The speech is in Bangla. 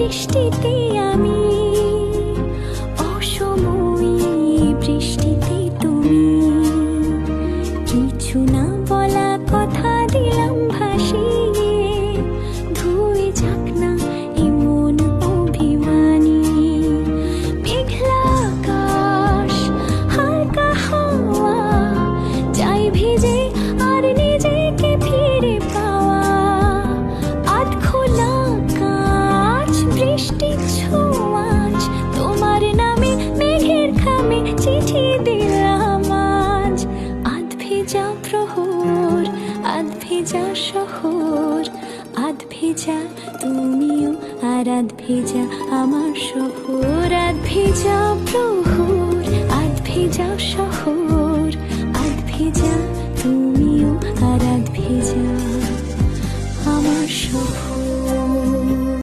বৃষ্টিতে আমি অসময়ে বৃষ্টিতে তুমি কিছু না বৃষ্টি ছোঁয়াজ তোমার নামে মেঘের খামে চিঠি দিলাম আধ প্রহর, আধ শহর, আধ তুমিও আমার শহর। আধ প্রহর, আধ শহর, আধ তুমিও আমার শহর।